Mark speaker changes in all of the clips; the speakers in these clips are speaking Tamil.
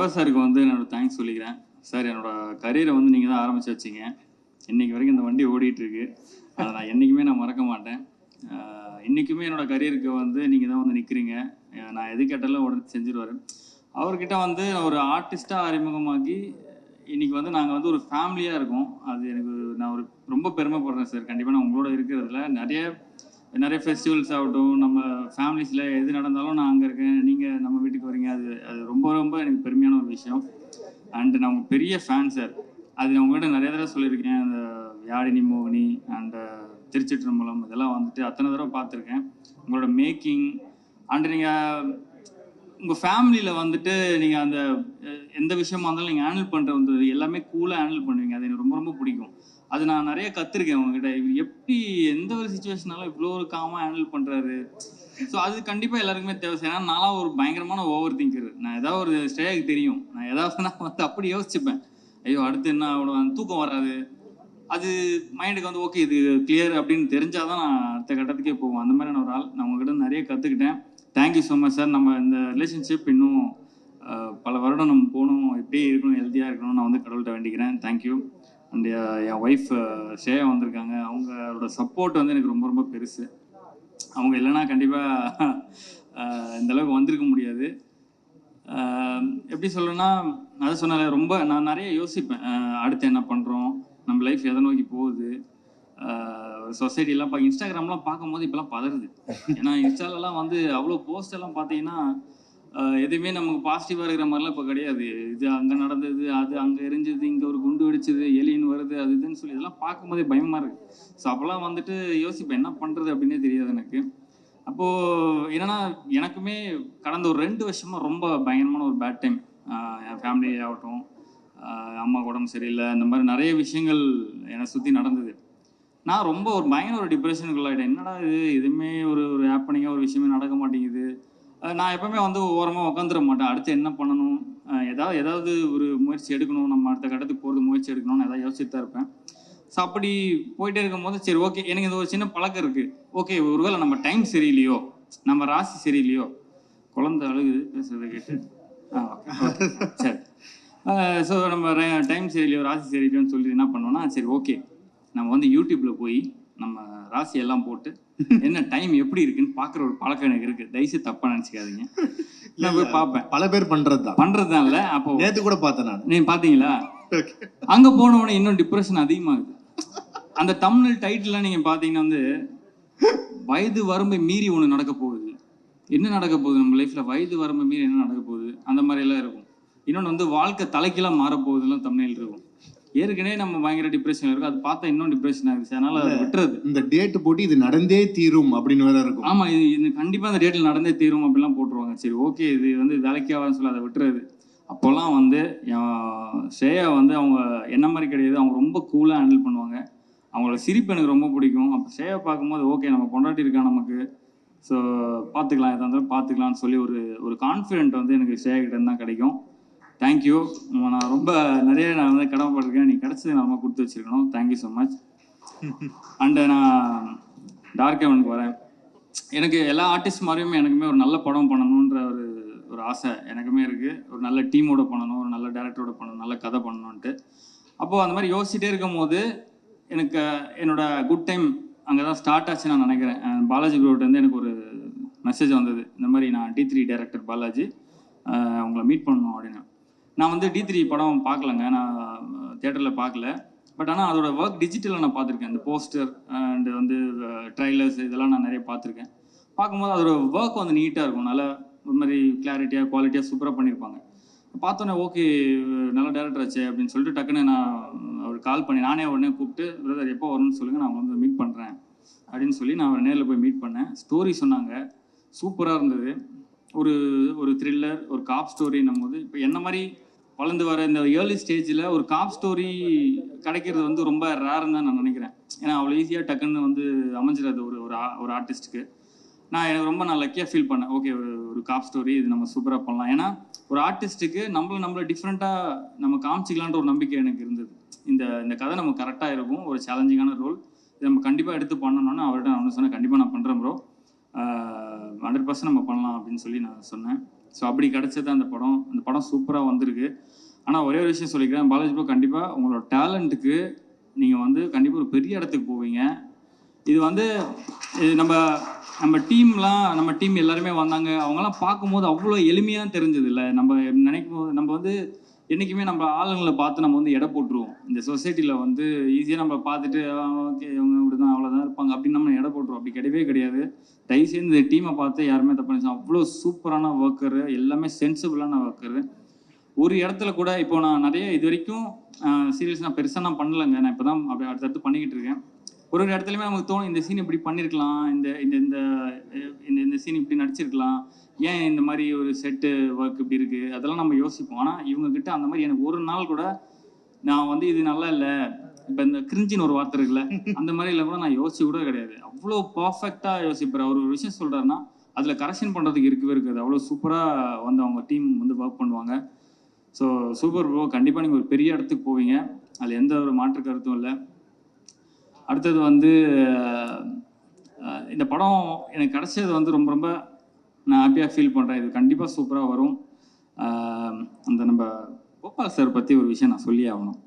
Speaker 1: ஜவஹர் சாருக்கு வந்து என்னோட தேங்க்ஸ் சொல்லிக்கிறேன். சார் என்னோட கரியரை வந்து நீங்கள் தான் ஆரம்பித்து வச்சிங்க. இன்னைக்கு வரைக்கும் இந்த வண்டி ஓடிட்டுருக்கு அதை நான் என்றைக்குமே நான் மறக்க மாட்டேன். இன்றைக்குமே என்னோட கரியருக்கு வந்து நீங்கள் தான் வந்து நிற்கிறீங்க நான் எது கேட்டாலும் உடனே செஞ்சுருவார். அவர்கிட்ட வந்து ஒரு ஆர்டிஸ்ட்டாக அறிமுகமாக்கி இன்னைக்கு வந்து நாங்கள் வந்து ஒரு ஃபேமிலியாக இருக்கோம். அது எனக்கு நான் ஒரு ரொம்ப பெருமைப்படுறேன் சார் கண்டிப்பாக நான் உங்களோட இருக்கிறதுல நிறைய நிறைய ஃபெஸ்டிவல்ஸ் ஆகட்டும் நம்ம ஃபேமிலிஸில் எது நடந்தாலும் நான் அங்கே இருக்கேன். நீங்கள் நம்ம வீட்டுக்கு வரீங்க. அது அது ரொம்ப ரொம்ப எனக்கு பெருமையான ஒரு விஷயம். அண்டு நான் உங்கள் பெரிய ஃபேன் சார் அது நான் உங்கள்கிட்ட நிறைய தடவை சொல்லியிருக்கேன். அந்த யாழினி மோகினி அண்டு திருச்சிற்றம்பலம் இதெல்லாம் வந்துட்டு அத்தனை தடவை பார்த்துருக்கேன். உங்களோட மேக்கிங் அண்டு நீங்கள் உங்கள் ஃபேமிலியில் வந்துட்டு நீங்கள் அந்த எந்த விஷயமா இருந்தாலும் நீங்கள் ஹேண்டில் பண்ணுற வந்து எல்லாமே கூலாக ஹேண்டில் பண்ணுவீங்க. அது எனக்கு ரொம்ப ரொம்ப பிடிக்கும். அது நான் நிறைய கற்றுருக்கேன் உங்ககிட்ட. இவர் எப்படி எந்த ஒரு சுச்சுவேஷனாலும் இவ்வளோ ஒரு காமாக ஹேண்டில் பண்ணுறாரு ஸோ அது கண்டிப்பாக எல்லாருக்குமே தேவை. ஏன்னா நான்லாம் ஒரு பயங்கரமான ஓவர் திங்கர் நான் ஏதாவது ஒரு ஸ்டேஜுக்கு தெரியும். நான் ஏதாவது நான் வந்து அப்படி யோசிச்சுப்பேன். ஐயோ அடுத்து என்ன ஆகணும்? தூக்கம் வராது. அது மைண்டுக்கு வந்து ஓகே இது கிளியர் அப்படின்னு தெரிஞ்சால் தான் நான் அடுத்த கட்டத்துக்கே போவோம் அந்த மாதிரியான ஒரு ஆள் நான் உங்ககிட்ட நிறைய கற்றுக்கிட்டேன் தேங்க்யூ ஸோ மச் சார் நம்ம இந்த ரிலேஷன்ஷிப் இன்னும் பல வருடம் நம்ம போகணும். இப்படியே இருக்கணும் ஹெல்த்தியாக இருக்கணும் நான் வந்து கடவுள்கிட்ட வேண்டிக்கிறேன். தேங்க்யூ அண்ட் என் ஒய்ஃப் ஷேயா வந்திருக்காங்க. அவங்களோட சப்போர்ட் வந்து எனக்கு ரொம்ப ரொம்ப பெருசு. அவங்க இல்லைன்னா கண்டிப்பாக இந்த அளவுக்கு வந்திருக்க முடியாது. எப்படி சொல்லணும்னா அதை சொன்னால ரொம்ப நான் நிறைய யோசிப்பேன். அடுத்து என்ன பண்ணுறோம் நம்ம லைஃப் எதை நோக்கி போகுது? சொசைட்டிலாம் பா இன்ஸ்டாகிராம்லாம் பார்க்கும்போது இப்போலாம் பதறுது. ஏன்னா இன்ஸ்டாலலாம் வந்து அவ்வளோ போஸ்ட் எல்லாம் பார்த்தீங்கன்னா எதுவுமே நமக்கு பாசிட்டிவாக இருக்கிற மாதிரிலாம் இப்போ கிடையாது. இது அங்கே நடந்தது அது அங்கே எரிஞ்சது இங்கே ஒரு குண்டு வெடிச்சது எலின்னு வருது அது இதுன்னு சொல்லி இதெல்லாம் பார்க்கும்போதே பயமாக இருக்குது ஸோ அப்போல்லாம் வந்துட்டு யோசிப்பேன் என்ன பண்ணுறது அப்படின்னே தெரியாது எனக்கு. அப்போது என்னன்னா எனக்குமே கடந்த ஒரு ரெண்டு வருஷமாக ரொம்ப பயங்கரமான ஒரு பேட் டைம் என் ஃபேமிலி ஆகட்டும் அம்மா உடம்பு சரியில்லை இந்த மாதிரி நிறைய விஷயங்கள் என்னை சுற்றி நடந்தது. நான் ரொம்ப ஒரு பயங்கர ஒரு டிப்ரெஷனுக்குள்ளாயிட்டேன் என்னடா இது? எதுவுமே ஒரு ஒரு ஹாப்பனிங்காக ஒரு விஷயமே நடக்க மாட்டேங்குது. நான் எப்பவுமே வந்து ஓரமாக உட்காந்துட மாட்டேன். அடுத்து என்ன பண்ணணும்? ஏதாவது ஏதாவது ஒரு முயற்சி எடுக்கணும். நம்ம அடுத்த கட்டத்துக்கு போகிறது முயற்சி எடுக்கணும்னு ஏதாவது யோசிச்சு தான் இருப்பேன். ஸோ அப்படி போயிட்டே இருக்கும்போது சரி ஓகே எனக்கு இந்த ஒரு சின்ன பழக்கம் இருக்குது ஓகே ஒருவேளை நம்ம டைம் சரியில்லையோ? நம்ம ராசி சரியில்லையோ? குழந்தை அழுகுது. பேசுறத கேட்டு. ஆ ஓகே சரி. ஸோ நம்ம டைம் சரியில்லையோ? ராசி சரியில்லையோன்னு சொல்லி என்ன பண்ணோம்னா சரி ஓகே நம்ம வந்து யூடியூப்பில் போய் நம்ம ராசி எல்லாம் போட்டு என்ன டைம் எப்படி இருக்குன்னு பார்க்குற ஒரு பழக்கம் எனக்கு இருக்கு. தயவுசெய்து தப்பா நினச்சிக்காதீங்க. நான் போய் பார்ப்பேன்.
Speaker 2: பல பேர் பண்றது தான்
Speaker 1: பண்றது தான் இல்லை. அப்போ
Speaker 2: நேத்து கூட பார்த்தேன் நான்.
Speaker 1: நீங்க பாத்தீங்களா அங்க போன உடனே இன்னும் டிப்ரெஷன் அதிகமாகுது. அந்த தமிழ் டைட்டில் நீங்க பாத்தீங்கன்னா வந்து வயது வரம்பை மீறி ஒண்ணு நடக்க போகுது. என்ன நடக்க போகுது நம்ம லைஃப்ல வயது வரம்பை மீறி என்ன நடக்க போகுது? அந்த மாதிரி எல்லாம் இருக்கும். இன்னொன்று வந்து வாழ்க்கை தலைக்கெல்லாம் மாற போகுதுலாம் தமிழில் இருக்கும். ஏற்கனவே நம்ம பயங்கர டிப்ரெஷன் இருக்கும். அது பார்த்தா இன்னும் டிப்ரெஷன் ஆகுது. அதனால அதை விட்டுறது.
Speaker 2: இந்த டேட் போட்டு இது நடந்தே தீரும் அப்படின்னு வேற இருக்கும்.
Speaker 1: ஆமா இது இது கண்டிப்பா அந்த டேட்டில் நடந்தே தீரும் அப்படிலாம் போட்டுருவாங்க. சரி ஓகே இது வந்து வேலைக்கு ஆகாதுன்னு சொல்லி அதை விட்டுறது. அப்போல்லாம் வந்து ஸ்ரேயா வந்து அவங்க என்ன மாதிரி கிடையாது. அவங்க ரொம்ப கூலாக ஹேண்டில் பண்ணுவாங்க. அவங்களோட சிரிப்பு எனக்கு ரொம்ப பிடிக்கும். அப்போ ஸ்ரேயா பார்க்கும்போது ஓகே நம்ம பொண்டாட்டி இருக்கா நமக்கு? ஸோ பார்த்துக்கலாம் எதாக இருந்தாலும் பார்த்துக்கலாம்னு சொல்லி ஒரு ஒரு கான்ஃபிடென்ட் வந்து எனக்கு ஸ்ரேயா கிட்ட தான் கிடைக்கும். தேங்க்யூ நான் ரொம்ப நிறைய நான் வந்து கடமைப்பட்டிருக்கேன். நீ கிடச்சது நான் ரொம்ப கொடுத்து வச்சிருக்கணும். Thank you so much and நான் டார்க் ஹெவனுக்கு வரேன் எனக்கு எல்லா ஆர்டிஸ்ட் மாதிரியுமே எனக்குமே ஒரு நல்ல படம் பண்ணணுன்ற ஒரு ஒரு ஆசை எனக்குமே இருக்குது ஒரு நல்ல டீமோட பண்ணணும் ஒரு நல்ல டேரக்டரோட பண்ணணும் நல்ல கதை பண்ணணுன்ட்டு அப்போது அந்த மாதிரி யோசிச்சுட்டே இருக்கும் போது எனக்கு என்னோட குட் டைம் அங்கே தான் ஸ்டார்ட் ஆச்சு நான் நினைக்கிறேன். பாலாஜி ப்ரோட்டேருந்து எனக்கு ஒரு மெசேஜ் வந்தது. இந்த மாதிரி நான் டி த்ரீ டேரக்டர் பாலாஜி. உங்களை மீட் பண்ணணும் அப்படின்னு. நான் வந்து டி த்ரீ படம் பார்க்கலங்க. நான் தேட்டரில் பார்க்கல. பட் ஆனால் அதோட ஒர்க் டிஜிட்டலில் நான் பார்த்துருக்கேன். இந்த போஸ்டர் அண்ட் வந்து ட்ரைலர்ஸ் இதெல்லாம் நான் நிறைய பார்த்துருக்கேன். பார்க்கும்போது அதோட ஒர்க் வந்து நீட்டாக இருக்கும். நல்லா ஒரு மாதிரி கிளாரிட்டியாக குவாலிட்டியாக சூப்பராக பண்ணியிருப்பாங்க. பார்த்தோன்னே ஓகே நல்ல டேரக்டர் ஆச்சு அப்படின்னு சொல்லிட்டு டக்குன்னு நான் அவர் கால் பண்ணி நானே உடனே கூப்பிட்டு பிரதர் எப்போ வரணும்னு சொல்லுங்கள் நான் வந்து மீட் பண்ணுறேன் அப்படின்னு சொல்லி நான் அவரை நேரில் போய் மீட் பண்ணேன். ஸ்டோரி சொன்னாங்க. சூப்பராக இருந்தது. ஒரு ஒரு த்ரில்லர் ஒரு காப் ஸ்டோரின்னும் போது இப்போ என்ன மாதிரி வளர்ந்து வர இந்த ஏர்லி ஸ்டேஜில் ஒரு காப் ஸ்டோரி கிடைக்கிறது வந்து ரொம்ப ரேர்னு தான் நான் நினைக்கிறேன். ஏன்னா அவ்வளோ ஈஸியாக டக்குன்னு வந்து அமைஞ்சிடாது ஒரு ஒரு ஆ- ஒரு ஆர்டிஸ்ட்டுக்கு நான் எனக்கு ரொம்ப நான் லக்கியாக ஃபீல் பண்ணேன். ஓகே ஒரு ஒரு காப் ஸ்டோரி இது நம்ம சூப்பராக பண்ணலாம். ஏன்னா ஒரு ஆர்டிஸ்ட்டுக்கு நம்மள நம்மள டிஃப்ரெண்ட்டாக நம்ம காமிச்சிக்கலான்ற ஒரு நம்பிக்கை எனக்கு இருந்தது. இந்த இந்த கதை நம்ம கரெக்டாக இருக்கும். ஒரு சேலஞ்சிங்கான ரோல் இதை நம்ம கண்டிப்பாக எடுத்து பண்ணணும்னு அவர்கிட்ட நான் ஒன்று சொன்னேன். கண்டிப்பாக நான் பண்ணுறேன் ப்ரோ ஹண்ட்ரட் பர்சன்ட் நம்ம பண்ணலாம் அப்படின்னு சொல்லி நான் சொன்னேன். ஸோ அப்படி கிடச்சது அந்த படம். அந்த படம் சூப்பராக வந்திருக்கு. ஆனால் ஒரே ஒரு விஷயம் சொல்லிக்கிறேன். பாலாஜி ப்ரோ கண்டிப்பாக உங்களோட டேலண்ட்டுக்கு நீங்கள் வந்து கண்டிப்பாக ஒரு பெரிய இடத்துக்கு போவீங்க. இது வந்து இது நம்ம நம்ம டீம்லாம் நம்ம டீம் எல்லாருமே வந்தாங்க. அவங்கெல்லாம் பார்க்கும்போது அவ்வளோ எளிமையாக தெரிஞ்சது இல்லை நம்ம நினைக்கும் போது நம்ம வந்து என்றைக்குமே நம்ம ஆளுங்களை பார்த்து நம்ம வந்து எடை போட்டுருவோம். இந்த சொசைட்டியில் வந்து ஈஸியாக நம்ம பார்த்துட்டு ஓகே இவங்க இப்படி தான் அவ்வளோதான் இருப்பாங்க. அப்படின்னு நம்ம எடை போட்டுருவோம். அப்படி கிடையவே கிடையாது. தயவுசெய்து இந்த டீமை பார்த்து யாருமே தப்பு நினைச்சோம் அவ்வளோ சூப்பரான ஒர்க்கரு எல்லாமே சென்சிபிளான ஒர்க்கரு ஒரு இடத்துல கூட இப்போ நான் நிறைய இது வரைக்கும் சீரியல்ஸ் நான் பெருசாக நான் பண்ணலைங்க. நான் இப்போ தான் அப்படி அடுத்தடுத்து பண்ணிக்கிட்டு இருக்கேன். ஒரு ஒரு இடத்துலையுமே நமக்கு தோணும் இந்த சீன் இப்படி பண்ணியிருக்கலாம் இந்த இந்த இந்த இந்த இந்த சீன் இப்படி நடிச்சிருக்கலாம். ஏன் இந்த மாதிரி ஒரு செட்டு ஒர்க் இப்படி இருக்குது அதெல்லாம் நம்ம யோசிப்போம். ஆனால் இவங்க கிட்ட அந்த மாதிரி எனக்கு ஒரு நாள் கூட நான் வந்து இது நல்லா இல்லை. இப்போ இந்த கிரிஞ்சின்னு ஒரு வார்த்தை இருக்குல்ல அந்த மாதிரி இல்லை கூட நான் யோசிச்சு கூட கிடையாது. அவ்வளோ பர்ஃபெக்டாக யோசிப்பார். அவர் ஒரு விஷயம் சொல்கிறாருன்னா அதில் கரெக்ஷன் பண்ணுறதுக்கு இருக்கவே இருக்காது. அவ்வளோ சூப்பராக வந்து அவங்க டீம் வந்து ஒர்க் பண்ணுவாங்க. ஸோ சூப்பர் ப்ரோ கண்டிப்பாக நீங்கள் ஒரு பெரிய இடத்துக்கு போவீங்க. அதில் எந்த ஒரு மாற்று கருத்தும் இல்லை. அடுத்தது வந்து இந்த படம் எனக்கு கிடைச்சது வந்து ரொம்ப ரொம்ப நான் ஹாப்பியாக ஃபீல் பண்ணுறேன் இது கண்டிப்பாக சூப்பராக வரும். அந்த நம்ம கோபால் சார் பற்றி ஒரு விஷயம் நான் சொல்லி ஆகணும்.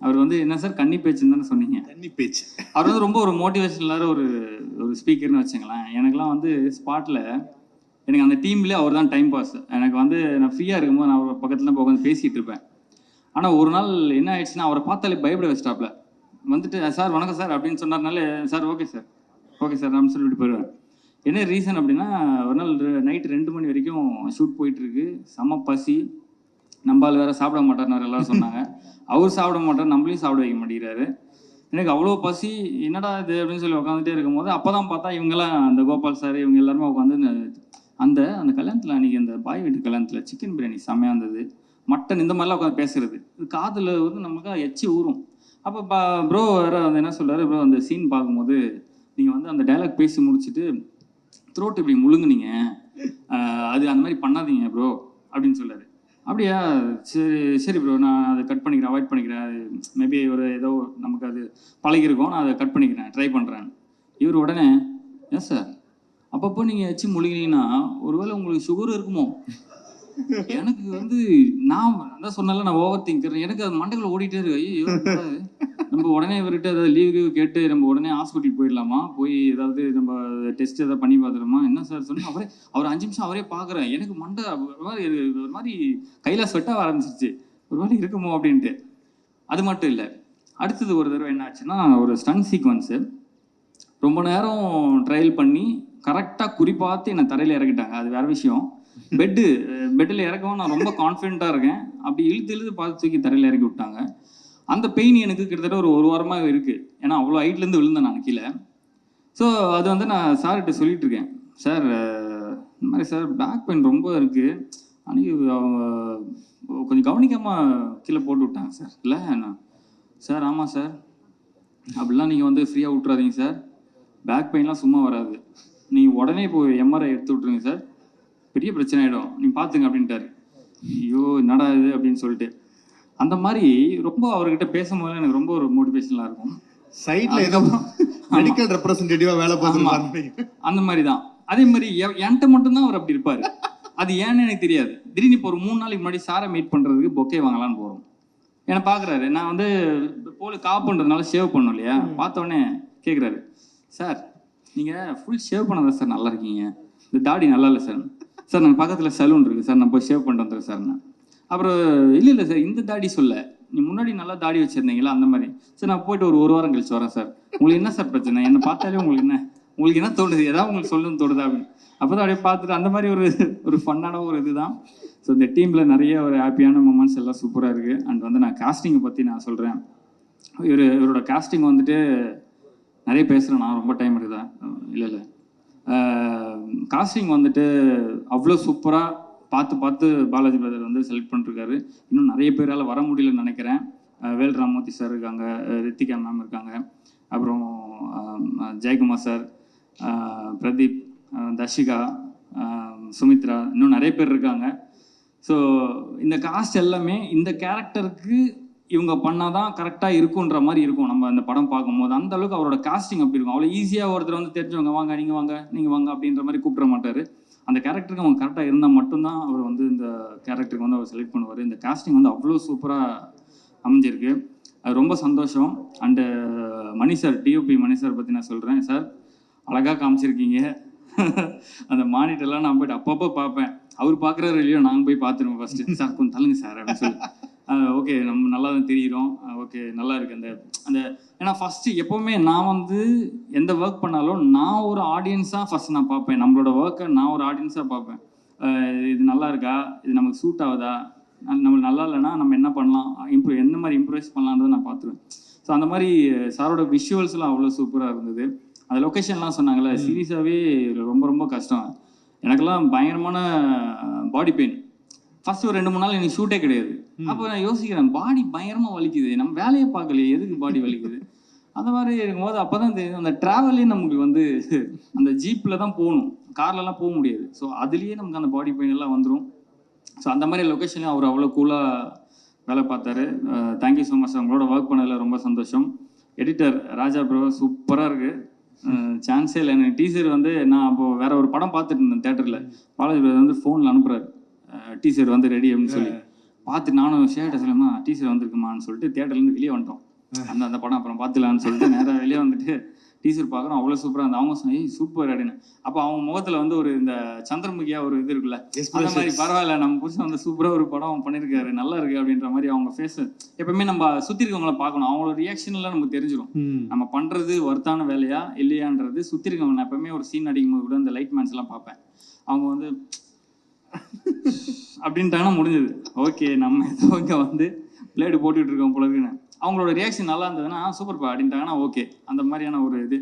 Speaker 1: அவர் வந்து என்ன சார் கன்னி பேச்சுன்னு தானே சொன்னீங்க.
Speaker 2: தண்ணி பேச்சு.
Speaker 1: அவர் வந்து ரொம்ப ஒரு மோட்டிவேஷனலான ஒரு ஒரு ஸ்பீக்கர்னு வச்சுங்களேன். எனக்குலாம் வந்து ஸ்பாட்டில் எனக்கு அந்த டீம்லேயே அவர் தான் டைம் பாஸ் எனக்கு வந்து நான் ஃப்ரீயாக இருக்கும்போது நான் அவர் பக்கத்தில் தான் உட்காந்து பேசிகிட்டு இருப்பேன். ஆனால் ஒரு நாள் என்ன ஆயிடுச்சுன்னா அவரை பார்த்தாலே பயப்பட வச்சிட்டாப்ல. வந்துட்டு சார் வணக்கம் சார் அப்படின்னு சொன்னார்னாலே sir okay sir okay sir அப்படின்னு சொல்லிட்டு போயிடுவேன். என்ன ரீசன் அப்படின்னா ஒரு நாள் நைட்டு ரெண்டு மணி வரைக்கும் ஷூட் போயிட்டுருக்கு. செம பசி. நம்பால் வேற சாப்பிட மாட்டார்னாரு எல்லாரும் சொன்னாங்க. அவர் சாப்பிட மாட்டார் நம்மளையும் சாப்பிட வைக்க மாட்டேங்கிறாரு. எனக்கு அவ்வளோ பசி. என்னடா இது அப்படின்னு சொல்லி உட்காந்துட்டே இருக்கும்போது அப்போ தான் பார்த்தா இவங்கெல்லாம் அந்த கோபால் சார் இவங்க எல்லாருமே உட்காந்து அந்த அந்த கல்யாணத்தில் அன்றைக்கி அந்த பாய் வீட்டு கல்யாணத்தில் சிக்கன் பிரியாணி செம்மையாக இருந்தது. மட்டன் இந்த மாதிரிலாம் உட்காந்து பேசுறது. இது காதில் வந்து நமக்கு எச்சி ஊறும். அப்போ பா ப்ரோ வேறு வந்து என்ன சொல்றாரு ப்ரோ அந்த சீன் பார்க்கும்போது நீங்கள் வந்து அந்த டைலாக் பேசி முடிச்சுட்டு த்ரோட் இப்படி முழுங்குனீங்க அது அந்த மாதிரி பண்ணாதீங்க ப்ரோ அப்படின்னு சொல்லாரு அப்படியா? சரி சரி ப்ரோ நான் அதை கட் பண்ணிக்கிறேன் அவாய்ட் பண்ணிக்கிறேன். அது மேபி ஒரு ஏதோ நமக்கு அது பழகிருக்கோம். நான் அதை கட் பண்ணிக்கிறேன் ட்ரை பண்ணுறேன் இவர் உடனே ஏன் சார் அப்பப்போ நீங்கள் வச்சு முழுகினீங்கன்னா ஒருவேளை உங்களுக்கு சுகர் இருக்குமோ? எனக்கு வந்து நான் தான் சொன்னால நான் ஓவர் திங்கர் எனக்கு அது மண்டைக்குள்ள ஓடிட்டே இருக்கு. ஐயோ நம்ம உடனே இவர்கிட்ட ஏதாவது லீவு கேட்டு நம்ம உடனே ஹாஸ்பிட்டல் போயிடலாமா? போய் ஏதாவது நம்ம டெஸ்ட் ஏதாவது பண்ணி பார்த்துருமா என்ன சார் சொன்னா அவரே அவர் அஞ்சு நிமிஷம் அவரே பார்க்குறேன் எனக்கு மண்டை ஒரு மாதிரி ஒரு மாதிரி கையில் ஸ்வெட்டாக ஆரம்பிச்சிருச்சு. ஒரு மாதிரி இருக்குமோ அப்படின்ட்டு. அது மட்டும் இல்லை. அடுத்தது ஒரு தடவை என்ன ஆச்சுன்னா ஒரு ஸ்டன் சீக்வன்ஸு ரொம்ப நேரம் ட்ரையல் பண்ணி கரெக்டாக குறிப்பாத்து என்னை தரையில் இறக்கிட்டாங்க. அது வேற விஷயம். பெட்டு பெட்டில் இறக்கவும் நான் ரொம்ப கான்ஃபிடென்ட்டாக இருக்கேன். அப்படி இழுத்து இழுத்து பார்த்து தூக்கி தரையில் இறக்கி விட்டாங்க. அந்த பெயின் எனக்கு கிட்டத்தட்ட ஒரு ஒரு வாரமாக இருக்குது ஏன்னா அவ்வளோ ஹைட்லேருந்து விழுந்தேன் நான் கீழே. ஸோ அது வந்து நான் சார்கிட்ட சொல்லிட்டு இருக்கேன். சார் இந்த மாதிரி சார் பேக் பெயின் ரொம்ப இருக்குது அன்றைக்கி அவங்க கொஞ்சம் கவனிக்காமல் கீழே போட்டு விட்டாங்க சார் இல்லை நான் சார் ஆமாம் சார் அப்படிலாம் நீங்கள் வந்து ஃப்ரீயாக விட்றாதீங்க சார் பேக் பெயின்லாம் சும்மா வராது. நீங்கள் உடனே இப்போ எம்ஆர்ஐ எடுத்து விட்ருங்க சார் பெரிய பிரச்சனை ஆகிடும் நீங்கள் பார்த்துங்க அப்படின்ட்டாரு. ஐயோ என்னடா இது? அப்படின்னு சொல்லிட்டு. அந்த மாதிரி ரொம்ப அவர்கிட்ட பேசும்போது எனக்கு ரொம்ப ஒரு மோட்டிவேஷனலாக இருக்கும்.
Speaker 2: சைட்ல ஏதோ மெடிக்கல் ரெப்ரசன்டேட்டிவா வேலை பார்த்துருப்பாரு
Speaker 1: அந்த மாதிரி தான் அதே மாதிரி என்கிட்ட மட்டும்தான் அவர் அப்படி இருப்பார். அது ஏன்னு எனக்கு தெரியாது. திடீர்னு இப்போ ஒரு மூணு நாளைக்கு முன்னாடி சாரை மீட் பண்ணுறதுக்கு பொக்கே வாங்கலாம்னு போகிறோம் என்னை பார்க்குறாரு நான் வந்து போல காப்புன்றதுனால ஷேவ் பண்ணோம் இல்லையா? பார்த்த உடனே கேட்குறாரு சார் நீங்கள் ஃபுல் ஷேவ் பண்ணதான் சார் நல்லா இருக்கீங்க? இந்த தாடி நல்லா இல்லை சார். சார் நான் பக்கத்தில் சலூன் இருக்குது சார் நான் போய் ஷேவ் பண்ணிட்டு வந்துடுறேன் சார். நான் அப்புறம் இல்லை இல்லை சார் இந்த தாடி சொல்ல. நீ முன்னாடி நல்லா தாடி வச்சுருந்தீங்களா? அந்த மாதிரி. சார் நான் போயிட்டு ஒரு ஒரு வாரம் கழிச்சு வரேன் சார். உங்களுக்கு என்ன சார் பிரச்சனை? என்னை பார்த்தாலே உங்களுக்கு என்ன? உங்களுக்கு என்ன தோணுது? ஏதாவது உங்களுக்கு சொல்லணும்னு தோணுதா அப்படின்னு. அப்போ தான் அப்படியே பார்த்துட்டு அந்த மாதிரி ஒரு ஒரு ஃபன்னான ஒரு இதுதான். ஸோ இந்த டீமில் நிறைய ஒரு ஹாப்பியான மூமெண்ட்ஸ் எல்லாம் சூப்பராக இருக்குது அண்ட் வந்து நான் காஸ்டிங்கை பற்றி நான் சொல்கிறேன் இவர் இவரோட காஸ்டிங் வந்துட்டு நிறைய பேசுகிறேன் நான் ரொம்ப டைம் இருக்குதா இல்லை இல்லை. காஸ்டிங் வந்துட்டு அவ்வளோ சூப்பராக பார்த்து பார்த்து பாலாஜி பிரதர் வந்து செலக்ட் பண்ணிருக்காரு இன்னும் நிறைய பேரால் வர முடியலன்னு நினைக்கிறேன். வேல் ராமமூர்த்தி சார் இருக்காங்க ரித்திகா மேம் இருக்காங்க. அப்புறம் ஜெயக்குமார் சார் பிரதீப் தர்ஷிகா சுமித்ரா இன்னும் நிறைய பேர் இருக்காங்க. ஸோ இந்த காஸ்ட் எல்லாமே இந்த கேரக்டருக்கு இவங்க பண்ணாதான் கரெக்டாக இருக்குன்ற மாதிரி இருக்கும். நம்ம அந்த படம் பார்க்கும்போது அந்த அளவுக்கு அவரோட காஸ்டிங் அப்படி இருக்கும். அவ்வளோ ஈஸியாக ஒருத்தர் வந்து தெரிஞ்சவங்க வாங்க நீங்கள் வாங்க நீங்கள் வாங்க அப்படின்ற மாதிரி கூப்பிட மாட்டாரு. அந்த கேரக்டருக்கு அவங்க கரெக்டாக இருந்தால் மட்டும்தான் அவர் வந்து இந்த கேரக்டருக்கு வந்து அவர் செலக்ட் பண்ணுவார். இந்த காஸ்டிங் வந்து அவ்வளோ சூப்பராக அமைஞ்சிருக்கு. அது ரொம்ப சந்தோஷம். And Mani sir DOP Mani sir பற்றி நான் சொல்கிறேன் சார் அழகாக காமிச்சிருக்கீங்க. அந்த மானிட்டர்லாம் நான் போயிட்டு அப்பப்போ பார்ப்பேன். அவர் பார்க்குறாரு இல்லையோ நாங்கள் போய் பார்த்துருவோம் ஃபஸ்ட்டு சார் கொஞ்சம் தள்ளுங்க சார் அப்படின்னு சொல்லி. ஓகே நம்ம நல்லா தான் தெரியிறோம். ஓகே நல்லா இருக்கு அந்த அந்த ஏன்னா ஃபஸ்ட்டு எப்போவுமே நான் வந்து எந்த ஒர்க் பண்ணாலும் நான் ஒரு ஆடியன்ஸாக ஃபஸ்ட் நான் பார்ப்பேன். நம்மளோட ஒர்க்கை நான் ஒரு ஆடியன்ஸாக பார்ப்பேன். இது நல்லா இருக்கா இது நமக்கு சூட் ஆகுதா? ந- நம்மளுக்கு நல்லா இல்லைன்னா நம்ம என்ன பண்ணலாம்? இம்ப்ரூவ் எந்த மாதிரி இம்ப்ரூவைஸ் பண்ணலான்றதை நான் பார்த்துருவேன். ஸோ அந்த மாதிரி சாரோட விஷுவல்ஸ்லாம் அவ்வளோ சூப்பராக இருந்தது. அந்த லொக்கேஷன்லாம் சொன்னாங்கல்ல சீரியஸாகவே ரொம்ப ரொம்ப கஷ்டம். எனக்கெல்லாம் பயங்கரமான பாடி பெயின் ஃபர்ஸ்ட் ஒரு ரெண்டு மூணு நாள் எனக்கு ஷூட்டே கிடையாது. அப்போ நான் யோசிக்கிறேன் பாடி பயங்கரமாக வலிக்குது. நம்ம வேலையை பார்க்கலையே எதுக்கு பாடி வலிக்குது? அந்த மாதிரி இருக்கும்போது அப்போ தான் தெரியும் அந்த ட்ராவலே நமக்கு வந்து அந்த ஜீப்பில் தான் போகணும். கார்லலாம் போக முடியாது. ஸோ அதுலேயே நமக்கு அந்த பாடி பெயின் எல்லாம் வந்துடும் ஸோ அந்த மாதிரி லொக்கேஷன்லையும் அவர் அவ்வளோ கூலாக வேலை பார்த்தாரு. தேங்க்யூ ஸோ மச் அவங்களோட ஒர்க் பண்ணதில் ரொம்ப சந்தோஷம். எடிட்டர் ராஜா ப்ரோ சூப்பராக இருக்குது சான்ஸே இல்லை. எனக்கு டீசர் வந்து நான் அப்போ வேற ஒரு படம் பார்த்துட்டு இருந்தேன் தேட்டரில் பாலாஜி brother வந்து ஃபோனில் அனுப்புறாரு. டீசர் வந்து ரெடி அப்படின்னு சொல்லி. பார்த்து நானும் ஷேர்ட்ட சொல்லுமா டீசர் வந்திருக்குமான்னு சொல்லிட்டு தேட்டர்லேருந்து வெளியே வந்துட்டோம். அந்த அந்த படம் அப்புறம் பார்த்துலான்னு சொல்லிட்டு நேராக வெளியே வந்துட்டு டீசர் பார்க்குறோம் அவ்வளோ சூப்பராக இருந்தது. அவங்க ஏய் சூப்பர் அப்படின்னு. அப்போ அவங்க முகத்தில் வந்து ஒரு இந்த சந்திரமுகியா ஒரு இது இருக்குல்ல அந்த மாதிரி பரவாயில்ல நம்ம புருஷன் வந்து சூப்பராக ஒரு படம் பண்ணியிருக்காரு நல்லா இருக்கு அப்படின்ற மாதிரி அவங்க ஃபேஸ் எப்பவுமே நம்ம சுற்றி இருக்கவங்கள பார்க்கணும். அவங்களோட ரியாக்ஷன்லாம் நமக்கு தெரிஞ்சிடும் நம்ம பண்றது ஒர்த்தான வேலையா இல்லையான்றது சுற்றி இருக்கவங்க நான் எப்பவுமே ஒரு சீன் அடிக்கும்போது கூட இந்த லைட் மேன்ஸ் எல்லாம் பார்ப்பேன். அவங்க வந்து அப்படின்ட்டாங்கன்னா முடிஞ்சது. ஓகே நம்ம ஏதோ இங்கே வந்து பிளேடு போட்டுக்கிட்டு இருக்கோம் போல இருக்குன்னு. அவங்களோட ரியாக்ஷன் நல்லா இருந்ததுன்னா சூப்பர்ப்பா அப்படின்ட்டாங்கன்னா ஓகே. அந்த மாதிரியான ஒரு இது.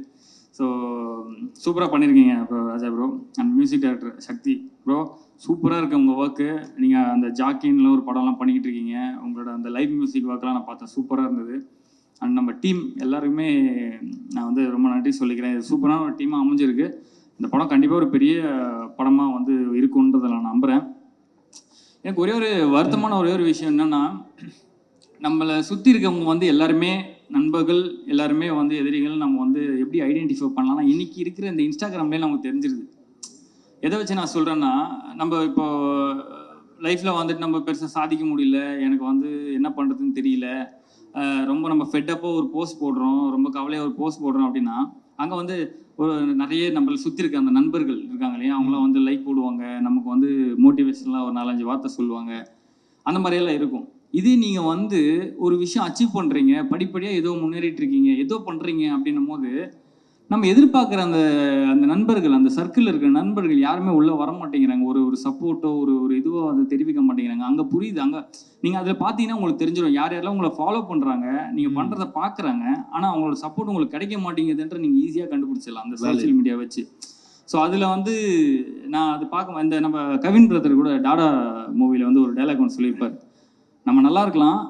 Speaker 1: ஸோ சூப்பராக பண்ணியிருக்கீங்க bro Raja bro and music director Sakthi. Bro சூப்பராக இருக்குது உங்கள் ஒர்க்கு நீங்கள் அந்த ஜாக்கின்ல ஒரு படம்லாம் பண்ணிக்கிட்டு இருக்கீங்க. உங்களோட அந்த லைவ் மியூசிக் ஒர்க்லாம் நான் பார்த்தேன். சூப்பராக இருந்தது. அண்ட் நம்ம டீம் எல்லாருக்குமே நான் வந்து ரொம்ப நன்றி சொல்லிக்கிறேன். இது சூப்பரான ஒரு டீமாக அமைஞ்சிருக்கு. இந்த படம் கண்டிப்பாக ஒரு பெரிய படமாக வந்து இருக்குன்றதை நான் நம்புகிறேன் எனக்கு ஒரே ஒரு வருத்தமான ஒரே ஒரு விஷயம் என்னன்னா நம்மளை சுற்றி இருக்கவங்க வந்து எல்லாருமே நண்பர்கள் எல்லாருமே வந்து எதிரிகள் நம்ம வந்து எப்படி ஐடென்டிஃபை பண்ணலாம்னா இன்னைக்கு இருக்கிற இந்த இன்ஸ்டாகிராம்லேயே நமக்கு தெரிஞ்சிருது. எதை வச்சு நான் சொல்கிறேன்னா நம்ம இப்போ லைஃப்பில் வந்துட்டு நம்ம பெருசாக சாதிக்க முடியல எனக்கு வந்து என்ன பண்ணுறதுன்னு தெரியல ரொம்ப நம்ம ஃபெட்டப்பாக ஒரு போஸ்ட் போடுறோம் ரொம்ப கவலையாக ஒரு போஸ்ட் போடுறோம் அப்படின்னா அங்கே வந்து ஒரு நிறைய நம்மளை சுற்றி இருக்க அந்த நண்பர்கள் இருக்காங்க இல்லையா? அவங்களாம் வந்து லைக் போடுவாங்க. நமக்கு வந்து மோட்டிவேஷனலாக ஒரு நாலஞ்சு வார்த்தை சொல்லுவாங்க. அந்த மாதிரியெல்லாம் இருக்கும். இதே நீங்கள் வந்து ஒரு விஷயம் அச்சீவ் பண்ணுறீங்க படிப்படியாக ஏதோ முன்னேறிட்டு இருக்கீங்க ஏதோ பண்ணுறீங்க அப்படின்னும் போது நம்ம எதிர்பார்க்குற அந்த அந்த நண்பர்கள் அந்த சர்க்கிளில் இருக்கிற நண்பர்கள் யாருமே உள்ளே வர மாட்டேங்கிறாங்க ஒரு ஒரு சப்போர்ட்டோ ஒரு ஒரு இதுவோ அதை தெரிவிக்க மாட்டேங்கிறாங்க. அங்கே புரியுது. அங்கே நீங்கள் அதில் பார்த்தீங்கன்னா உங்களுக்கு தெரிஞ்சிடும் யார் யாரெல்லாம் உங்களை ஃபாலோ பண்ணுறாங்க நீங்கள் பண்ணுறதை பார்க்குறாங்க ஆனால் அவங்களோட சப்போர்ட் உங்களுக்கு கிடைக்க மாட்டேங்குதுன்ற நீங்கள் ஈஸியாக கண்டுபிடிச்சிடலாம். அந்த சோஷியல் மீடியா வச்சு. ஸோ அதில் வந்து நான் அது பார்க்க இந்த நம்ம கவின் பிரதர் கூட டாடா மூவியில் வந்து ஒரு டைலாக் ஒன்று சொல்லியிருப்பார். நம்ம நல்லா இருக்கலாம்.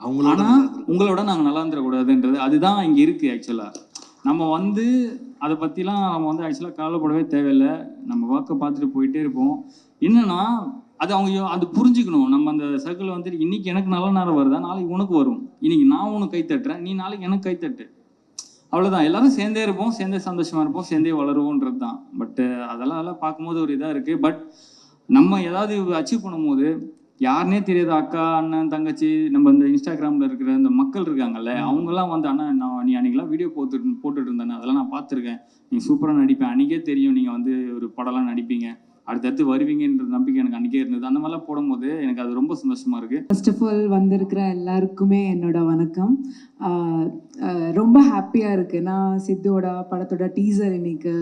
Speaker 2: அவங்களோட
Speaker 1: ஆனா உங்களோட நாங்க நல்லா இருந்துடக்கூடாதுன்றது அதுதான் இங்க இருக்கு ஆக்சுவலா நம்ம வந்து அதை பற்றிலாம் நம்ம வந்து ஆக்சுவலாக கவலைப்படவே தேவையில்லை. நம்ம ஒர்க்கை பார்த்துட்டு போயிட்டே இருப்போம். என்னன்னா அது அவங்க அது புரிஞ்சுக்கணும். நம்ம அந்த சர்க்கிள் வந்து இன்னைக்கு எனக்கு நல்ல நேரம் வருதா? நாளைக்கு உனக்கு வரும். இன்னைக்கு நான் உனக்கு கை தட்டுறேன். நீ நாளைக்கு எனக்கு கை தட்டு. அவ்வளவுதான். எல்லாரும் சேர்ந்தே இருப்போம். சேர்ந்தே சந்தோஷமாக இருப்போம். சேர்ந்தே வளருவோன்றது தான் பட்டு அதெல்லாம் அதெல்லாம் பார்க்கும்போது ஒரு இதாக இருக்குது பட் நம்ம ஏதாவது அச்சீவ் பண்ணும்போது யாருனே தெரியாத அக்கா அண்ணன் தங்கச்சி நம்ம இந்த இன்ஸ்டாகிராமில் இருக்கிற இந்த மக்கள் இருக்காங்கல்ல அவங்கெல்லாம் வந்து அண்ணா நான் நீ அன்றைக்கெலாம் வீடியோ போட்டுட்டு போட்டுட்டு இருந்தேன் அதெல்லாம் நான் பார்த்துருக்கேன். நீங்கள் சூப்பராக நடிப்பேன் அன்றைக்கே தெரியும் நீங்கள் வந்து ஒரு படம்லாம் நடிப்பீங்க. அடுத்தடுத்து வருவீங்கன்ற நம்பிக்கை எனக்கு அன்றைக்கே இருந்தது. அந்த மாதிரிலாம் போடும்போது எனக்கு அது ரொம்ப சந்தோஷமாக இருக்குது
Speaker 3: ஃபர்ஸ்ட் ஆஃப் ஆல் வந்திருக்கிற எல்லாருக்குமே என்னோட வணக்கம். ரொம்ப ஹாப்பியாக இருக்குது நான் சித்தோட படத்தோட டீசர் இன்னைக்கு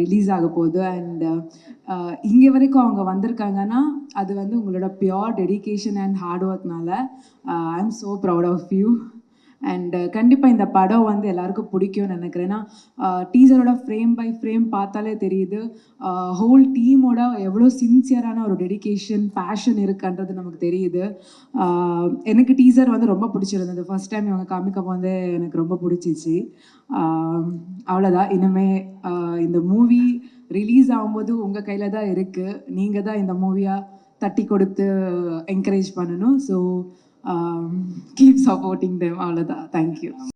Speaker 3: ரிலீஸ் ஆக போகுது. அண்ட் இங்கே வரைக்கும் அவங்க வந்திருக்காங்கன்னா அது வந்து உங்களோட pure dedication and hard ஒர்க்னால I am so proud of you and uh, கண்டிப்பாக இந்த படம் வந்து எல்லாருக்கும் பிடிக்கும்னு நினைக்கிறேன். ஏன்னா டீசரோட ஃப்ரேம் பை ஃப்ரேம் பார்த்தாலே தெரியுது. ஹோல் டீமோட எவ்வளோ சின்சியரான ஒரு டெடிகேஷன் பேஷன் இருக்குன்றது நமக்கு தெரியுது. எனக்கு டீசர் வந்து ரொம்ப பிடிச்சிருந்தது. ஃபஸ்ட் டைம் இவங்க காமிக்க வந்து எனக்கு ரொம்ப பிடிச்சிச்சு. அவ்வளோதான் இனிமே இந்த மூவி ரிலீஸ் ஆகும்போது உங்கள் கையில் தான் இருக்குது நீங்கள் தான் இந்த மூவியாக தட்டி கொடுத்து என்கரேஜ் பண்ணணும். So um, keep supporting them. All of that. Thank you.